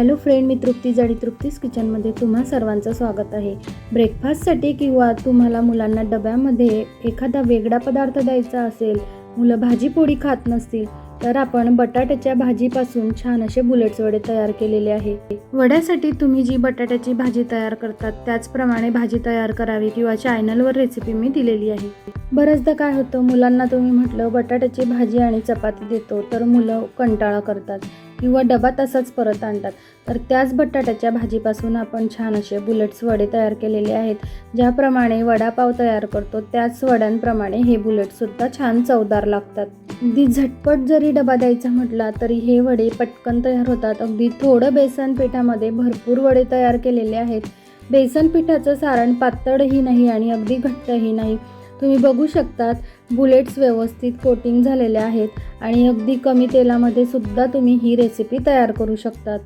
Hello friend मी तृप्ती आणि तृप्तीज किचनमध्ये तुम्हा सर्वांचं स्वागत आहे. ब्रेकफास्टसाठी किंवा तुम्हाला मुलांना डब्यामध्ये एखादा वेगळा पदार्थ द्यायचा असेल मुलं भाजी पोळी खात नसतील तर आपण बटाट्याच्या भाजीपासून छान असे बुलेट्स वडे तयार केलेले आहे. वड्यासाठी तुम्ही जी बटाट्याची भाजी तयार करतात त्याचप्रमाणे भाजी तयार करावी किंवा चॅनलवर रेसिपी मी दिलेली आहे. बऱ्याचदा काय होतं मुलांना तुम्ही म्हटलं बटाट्याची भाजी आणि चपाती देतो तर मुलं कंटाळा करतात. किंवा डबा तसाच परत आणतात. तर त्याच बटाट्याच्या भाजीपासून आपण छान असे बुलेट्स वडे तयार केलेले आहेत. ज्याप्रमाणे वडापाव तयार करतो त्याच वड्यांप्रमाणे हे बुलेटसुद्धा छान चवदार लागतात. अगदी झटपट जरी डबा द्यायचा म्हटला तरी हे वडे पटकन तयार होतात. अगदी थोडं बेसन पिठामध्ये भरपूर वडे तयार केलेले आहेत. बेसन पिठाचं सारण पातळही नाही आणि अगदी घट्टही नाही. तुम्ही बघू शकतात बुलेट्स व्यवस्थित कोटिंग झालेले आहेत आणि अगदी कमी तेलामध्ये सुद्धा तुम्ही ही रेसिपी तयार करू शकतात.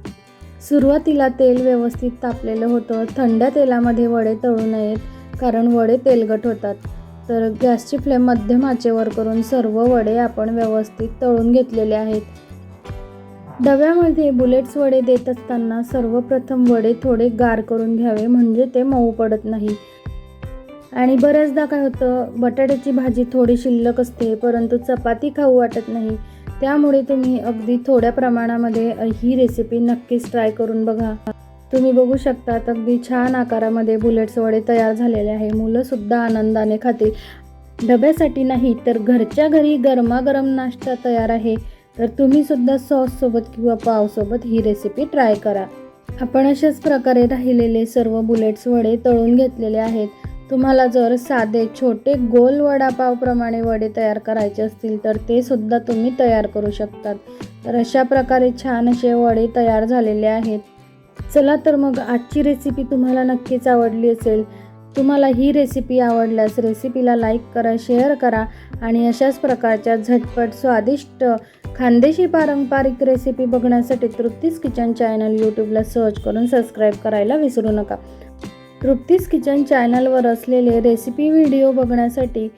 सुरुवातीला तेल व्यवस्थित तापलेलं होतं. थंड तेलामध्ये वडे तळू नयेत कारण वडे तेलगट होतात. तर गॅसची फ्लेम मध्यम आचेवर करून सर्व वडे आपण व्यवस्थित तळून घेतलेले आहेत. डब्यामध्ये बुलेट्स वडे देत असताना सर्वप्रथम वडे थोडे गार करून घ्यावे म्हणजे ते मऊ पडत नाही. आणि बऱ्याचदा काय होतं बटाट्याची भाजी थोडी शिल्लक असते परंतु चपाती खाऊ वाटत नाही. त्यामुळे तुम्ही अगदी थोड्या प्रमाणामध्ये ही रेसिपी नक्कीच ट्राय करून बघा. तुम्ही बघू शकता अगदी छान आकारामध्ये बुलेट्स वडे तयार झालेले आहे. मुलंसुद्धा आनंदाने खातील. डब्यासाठी नाही तर घरच्या घरी गरमागरम नाश्ता तयार आहे. तर तुम्हीसुद्धा सॉससोबत किंवा पावसोबत ही रेसिपी ट्राय करा. आपण अशाच प्रकारे राहिलेले सर्व बुलेट्स वडे तळून घेतलेले आहेत. तुम्हाला जर साधे छोटे गोल वडापावप्रमाणे वडे तयार करायचे असतील तर ते सुद्धा तुम्ही तयार करू शकतात. तर अशा प्रकारे छान असे वडे तयार झालेले आहेत. चला तर मग आजची रेसिपी तुम्हाला नक्कीच आवडली असेल. तुम्हाला ही रेसिपी आवडल्यास रेसिपीला लाईक करा शेअर करा आणि अशाच प्रकारच्या झटपट स्वादिष्ट खानदेशी पारंपरिक रेसिपी बघण्यासाठी तृप्तीस किचन चॅनल यूट्यूबला सर्च करून सबस्क्राईब करायला विसरू नका. तृप्तीस किचन चॅनलवर असलेले रेसिपी व्हिडिओ बघण्यासाठी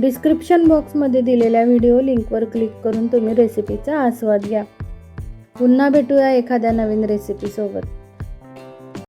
डिस्क्रिप्शन बॉक्समध्ये दिलेल्या व्हिडिओ लिंकवर क्लिक करून तुम्ही रेसिपीचा आस्वाद घ्या. पुन्हा भेटूया एखाद्या नवीन रेसिपीसोबत